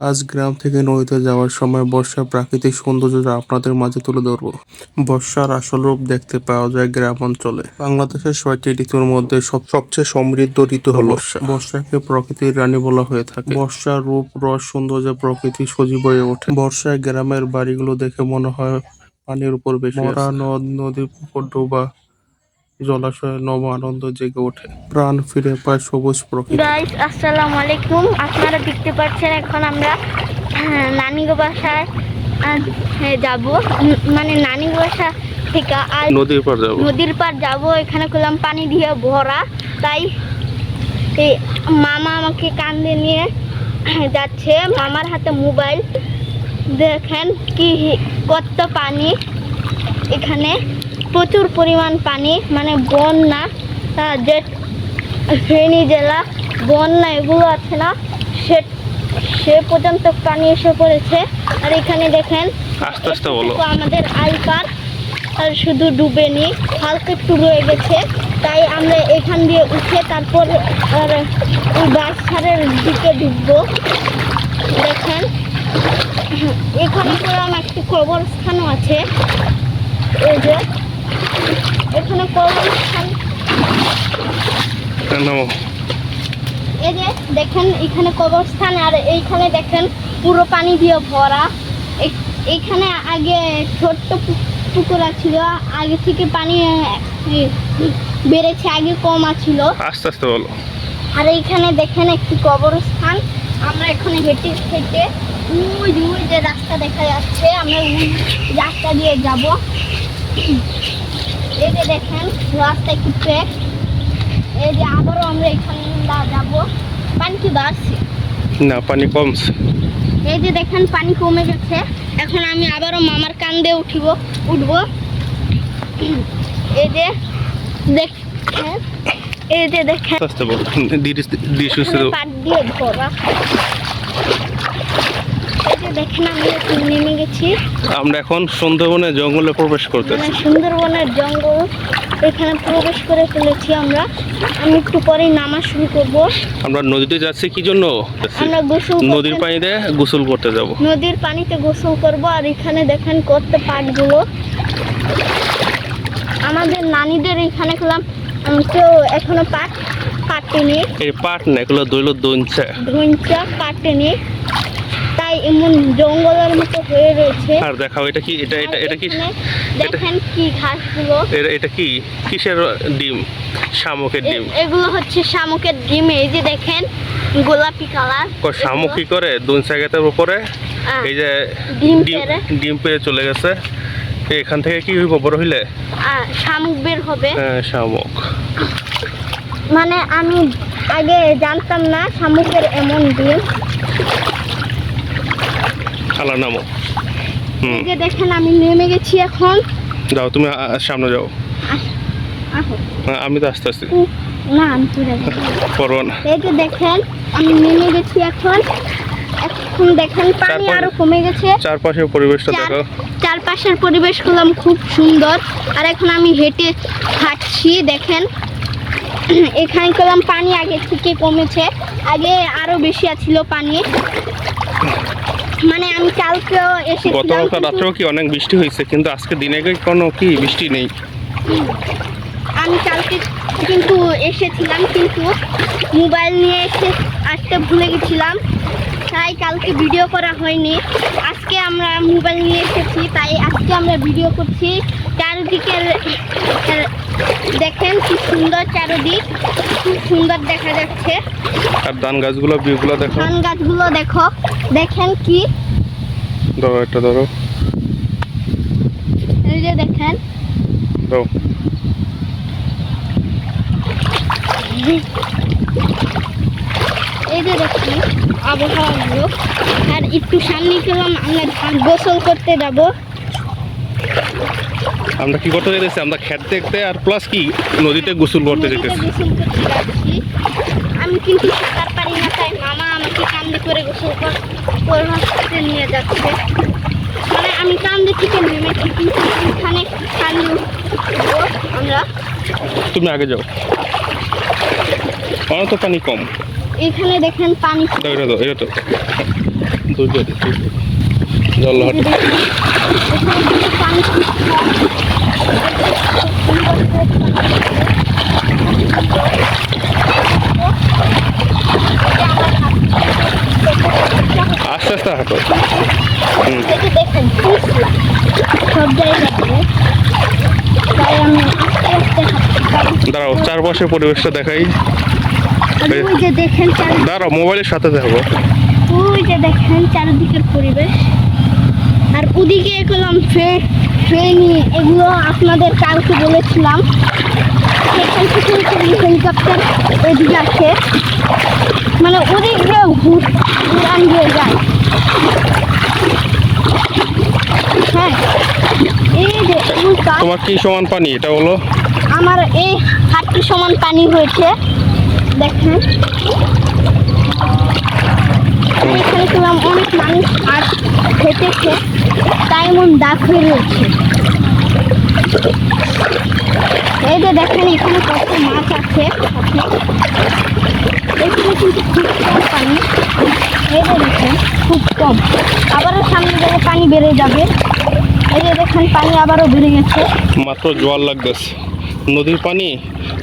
আজ গ্রাম থেকে নদীতে যাওয়ার সময় বর্ষার প্রাকৃতিক সৌন্দর্যটা আপনাদের মাঝে তুলে ধরবো। বর্ষার আসল রূপ দেখতে পাওয়া যায় গ্রাম অঞ্চলে। বাংলাদেশের ছয়টি ঋতুর মধ্যে সব সবচেয়ে সমৃদ্ধ ঋতু হলো বর্ষা। বর্ষাকে প্রকৃতির রানী বলা হয়ে থাকে। বর্ষার রূপ, রস, সৌন্দর্য প্রকৃতি সজীব হয়ে ওঠে। বর্ষায় গ্রামের বাড়িগুলো দেখে মনে হয় পানির উপর বেশি নদ নদী পুকুর, ডোবা জলাশয়ে নব আনন্দ জেগে ওঠে। প্রাণ ফিরে পায় সবুজ প্রকৃতি। গাইস আসসালামু আলাইকুম। আপনারা দেখতে পাচ্ছেন এখন আমরা আহ, নানিগো বাসায় যাব। মানে নানিগো বাসা থেকে আর নদীর পার যাব। নদীর পার যাব। এখানে করলাম পানি দিয়ে ভরা। তাই মামা আমাকে কান্দে নিয়ে যাচ্ছে। মামার হাতে মোবাইল। দেখেন কি কত পানি এখানে। প্রচুর পরিমাণ পানি মানে বন্যা যে ফেনী জেলা বন্যা এগুলো আছে না সে সে পর্যন্ত পানি এসে পড়েছে। আর এখানে দেখেন আস্তে আস্তে বলো। আমাদের আইপার আর শুধু ডুবেনি হালকা একটু রয়ে গেছে। তাই আমরা এখান দিয়ে উঠে তারপর আর ওই বাসছাড়ের দিকে ঢুকবো দেখেন এখানে করলাম একটি কবরস্থানও আছে। এই যে এখানে কবরস্থান এই যে দেখেন এখানে কবরস্থান আর এইখানে দেখেন পুরো পানি দিয়ে ভরা। এ- এইখানে আগে ছোট্ট পুকুর ছিল আগে থেকে পানি বেড়েছে আগে কম ছিল। আস্তে আস্তে বলো। আর এইখানে দেখেন একটি কবরস্থান। আমরা এখানে হেঁটে হেঁটে ওই যে রাস্তা দেখা যাচ্ছে আমরা ওই রাস্তা দিয়ে যাব। এই যে দেখেন রাস্তা একটু ট্রেক। এই যে আবারও আমরা এখানে যাব। পানি কি বাড়ছে? না পানি কমছে। এই যে দেখেন পানি কমে গেছে। এখন আমি আবারও মামার কান্দে উঠিব উঠব। এই যে দেখেন এই যে দেখেন। বলো ধীরে ধীরে সুস্থে এখানে পাট দিয়ে ভরা এই যে দেখেন আমি এখন নেমে গেছি। আমরা এখন সুন্দরবনের জঙ্গলে প্রবেশ মানে করতেছি সুন্দরবনের জঙ্গল এখানে প্রবেশ করে ফেলেছি আমরা। আমি একটু পরেই নামা শুরু করব। আমরা নদীতে যাচ্ছি কি জন্য? আমরা গোসল নদীর পানিতে গোসল করতে যাব। নদীর পানিতে গোসল করব আর এখানে দেখেন কত পাটগুলো। আমাদের নানিদের এখানে খেলাম কেউ এখনও পাট কাটেনি এই পাট না এগুলো দইল দঞ্চা ধুইঞ্চা কাটেনি এমন জঙ্গলের মতো হয়ে রয়েছে। আর দেখাও এটা কি এটা এটা এটা কি দেখেন কি ঘাসগুলো। এটা এটা কি? কিসের ডিম? শামুকের ডিম। এগুলো হচ্ছে শামুকের ডিম এই যে দেখেন গোলাপি কালার। শামুক কি করে? উপরে? এই যে ডিম ডিম পেয়ে চলে গেছে। এখান থেকে কি হইব বড় হইলে? শামুক বের হবে। হ্যাঁ, শামুক। মানে আমি আগে জানতাম না শামুকের এমন ডিম। আল্লাহ নামো। হুম। এই যে দেখেন আমি নেমে গেছি এখন। যাও তুমি সামনে যাও। আহো আমি তো আস্তে আস্তে। না আমি। করব না। এই যে দেখেন আমি নেমে গেছি এখন। এখন দেখেন পানি আরও কমে গেছে। চারপাশের পরিবেশটা দেখো চারপাশের পরিবেশ করলাম খুব সুন্দর। আর এখন আমি হেঁটে হাঁটছি দেখেন। এখানে করলাম পানি আগে থেকে কমেছে। আগে আরও বেশি ছিল পানি। মানে আমি কালকেও এসেছিলাম গতকাল রাত্রেও কি অনেক বৃষ্টি হয়েছে কিন্তু আজকে দিনে কোনো কি বৃষ্টি নেই। আমি কালকে কিন্তু এসেছিলাম কিন্তু মোবাইল নিয়ে এসে আসতে ভুলে গেছিলাম। তাই কালকে ভিডিও করা হয়নি। আজকে আমরা মোবাইল নিয়ে এসেছি তাই আজকে আমরা ভিডিও করছি। দেখেন কি সুন্দর চারিদিক খুব সুন্দর দেখা যাচ্ছে। আর ধান গাছগুলো বিগুলো দেখো। ধান গাছগুলো দেখো দেখেন কি। ধরো একটা ধরো এই যে দেখেন। দাও এই যে দেখুন আবহাওয়াগুলো। আর একটু সামনে গেলাম আমরা গোসল করতে যাব। আমরা কি করতে যেতেছি? আমরা খেত দেখতে আর প্লাস কি? নদীতে গোসল করতে যেতেছি। আমি কিন্তু সাঁতার পারি না তাই মামা আমাকে কান্দে করে গোসল কর- করতে নিয়ে যাচ্ছে। মানে আমি কান্দে থেকে নেমেছি কিন্তু এখানে কান্দে আমরা। তুমি আগে যাও। অনেক তো পানি কম। এখানে দেখেন পানি এটা দাও এটা তো। জল পানি খুব কম। আস্তে আস্তে হাঁটো হুম এই যে দেখেন পিছলা সব জায়গাতে তাই আমি আস্তে আস্তে হাঁটতে পারি চারপাশের পরিবেশটা দেখাই। ওই যে দেখেন চার দাঁড়াও মোবাইলের সাথে থাকব ওই যে দেখেন চারিদিকের পরিবেশ। আর ওদিকে এগুলো ট্রেনি এগুলো আপনাদের কালকে বলেছিলাম। সেখান থেকে হেলিকপ্টার এদিকে আসে। মানে ওদিকে উড়ান দিয়ে যায়। হ্যাঁ। তোমার কি সমান পানি? এটা বলো আমার এই হাঁটু সমান পানি হয়েছে। দেখেন। এখানে অনেক মানুষ তাই দাগ হয়ে রয়েছে। এই যে দেখেন এখানে কত মাছ আছে। এখানে কিন্তু খুব কম পানি। এই যে দেখেন খুব কম। আবারও সামনে গেলে পানি বেড়ে যাবে। এই যে দেখেন পানি আবারও বেড়ে গেছে। মাত্র জোয়ার লাগতেছে। নদীর পানি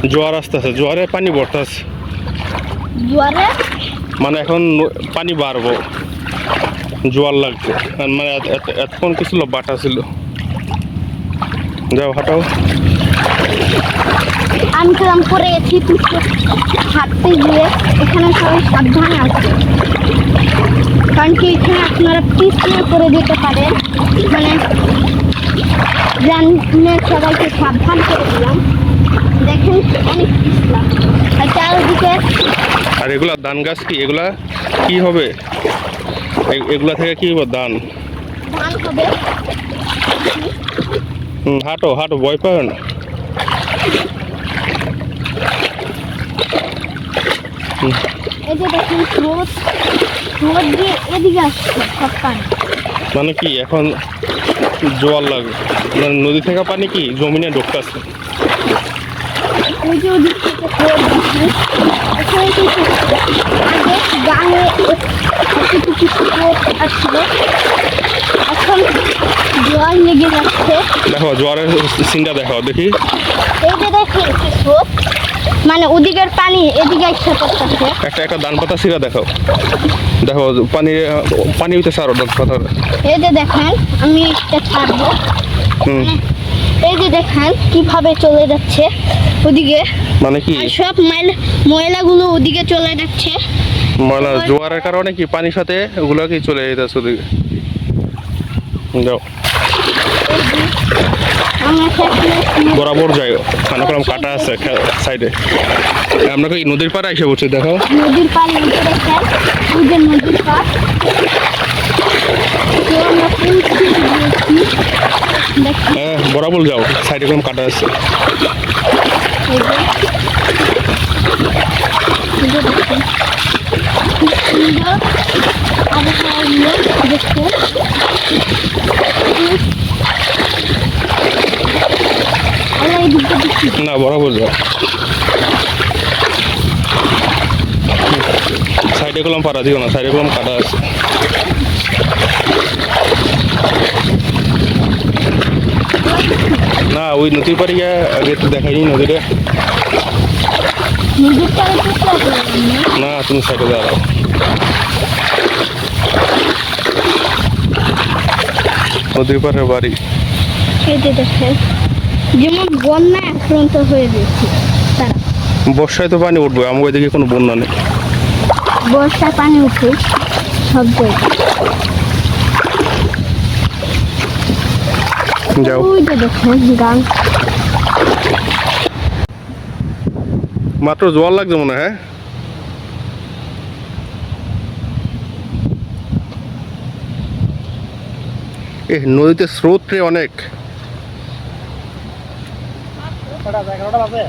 জোয়ার আসতেছে জোয়ারে পানি ভরতেছে। জোয়ারে? মানে এখন পানি বাড়বো। জোয়ার লাগছে। মানে এত- এত- এতক্ষণ কি ছিল বাটা ছিল। যাও হাঁটাও। আমি কেরাম করে পিছু হাঁটতে গিয়ে। এখানে সবাই সাবধানে আছে। কারণ কি এখানে আপনারা পিছনে করে দিতে পারেন। মানে জানে সবাইকে সাবধান করে দিলাম। দেখেন অনেক পিছলা। আর চারিদিকে আর এগুলা ধান গাছ কি? এগুলা কি হবে? এগুলা থেকে কি হবে ধান? ধান হবে। হুম, হাঁটো হাঁটো ভয় পাও না। এই যে দেখেন স্রোত স্রোত দিয়ে এদিকে আসছে সব পানি। মানে কি এখন জোয়ার লাগবে মানে নদী থেকে পানি কি জমিনে ঢুকতেছে? ওই যে ওদিক থেকে স্রোত এখানে কিন্তু আগে গানে এতটুকু স্রোত আসছিল। এখন জল লেগে যাচ্ছে। দেখো জোয়ারের সিনটা দেখো দেখি। এই যে দেখেন স্রোত মানে ওদিকের পানি এদিকে ইচ্ছা করতেছে একটা একটা ধান পাতা সিরা দেখো। দেখো পানি পানি হইতেছে আরও ধান পাতা এই যে দেখেন আমি এটা ছাড়বো। হুম। এই যে দেখেন কীভাবে চলে যাচ্ছে ওদিকে। মানে কি? সব মাইল ময়লাগুলো ওদিকে চলে যাচ্ছে। ময়লা জোয়ারের কারণে কি পানির সাথে ওগুলো কি চলে যেতেছে ওদিকে? যাও। বরাবর যাই খানা কলম কাটা আছে সাইডে। আমরা এই নদীর পাড়ে এসে বলছি দেখো নদীর পাড় নদীর পাড়। হ্যাঁ বরাবর যাও সাইডে কলম কাটা আছে। দেখতে আমরা এই দিকটা দেখছি না, বরাবর যাও। সাইডে কলম পাড়া দিও না, সাইডে কলম কাটা আছে। না, ওই নদীর পাড়ে গিয়ে আগে তো দেখাইনি নদীটা। না, তুমি সাইডে দাঁড়াও। নদীর পাড়ে বাড়ি। যে দেখেন। যেমন বন্যায় আক্রান্ত হয়ে গেছে তারা। বর্ষায় তো পানি উঠবে আমার ওইদিকে কোনো বন্যা নেই। বর্ষায় পানি উঠে সব জায়গায়। যাও। গান। মাত্র জোয়ার লাগছে মনে হয় হ্যাঁ? এ নদীতে স্রোত রে অনেক। কটা এগারোটা বাজে?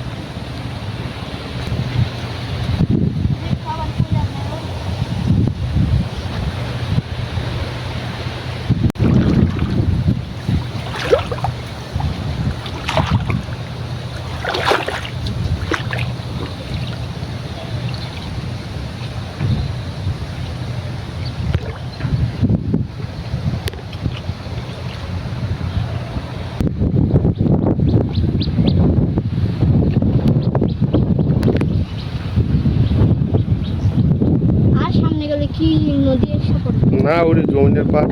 কি নদী এসে পড়ে না ওরে যমুনের পাড়।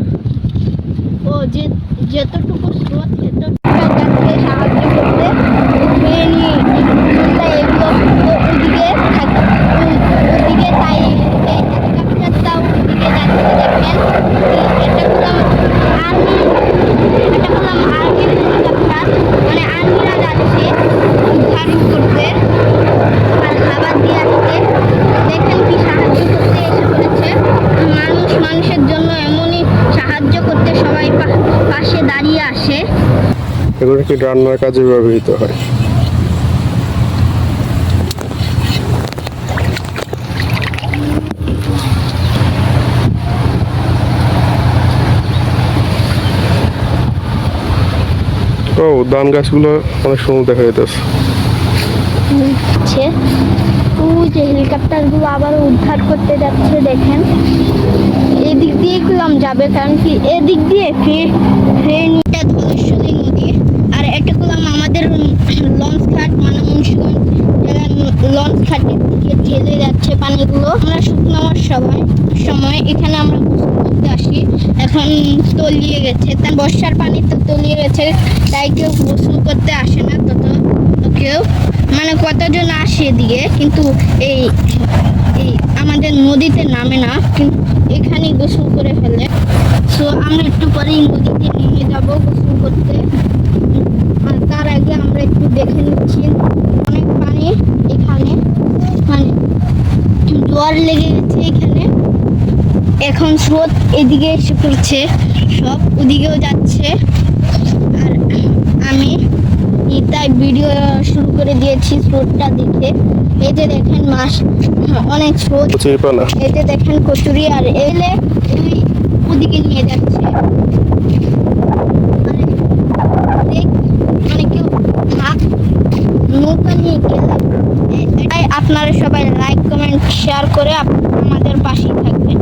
ও যে যতটুকু স্রোত কি রান্নার কাজে ব্যবহৃত হয়। ও, ধান গাছগুলো অনেক সুন্দর দেখা যেতেছে আবার উদ্ধার করতে যাচ্ছে, দেখেন। এদিক দিয়ে যাবে, কারণ কি এদিক দিয়ে নদী আর এটা করলাম আমাদের লঞ্চ ঘাট মানে মুন্সিগঞ্জ জেলার লঞ্চ ঘাটের দিকে ঠেলে যাচ্ছে পানিগুলো। আমরা শুকনামার সবাই সময় এখানে আমরা করতে আসি। এখন তলিয়ে গেছে। তাই বর্ষার পানি তো তলিয়ে গেছে। তাই কেউ গোসল করতে আসে না তত কেউ। মানে কতজন আসে এদিকে, কিন্তু এই এই আমাদের নদীতে নামে না, কিন্তু এখানেই গোসল করে ফেলে। সো আমরা একটু পরেই নদীতে নেমে যাব গোসল করতে। তার আগে আমরা একটু দেখে নিচ্ছি। অনেক পানি এখানে। মানে জোয়ার লেগে গেছে এখানে। এখন স্রোত এদিকে এসে পড়ছে সব ওদিকেও যাচ্ছে। আর আমি তাই ভিডিও শুরু করে দিয়েছি স্রোতটা দেখে। এই যে দেখেন মাস অনেক স্রোত। এই যে দেখেন কচুরি আর এলে ওদিকে নিয়ে যাচ্ছে। তাই আপনারা সবাই লাইক কমেন্ট শেয়ার করে আমাদের পাশেই থাকবেন।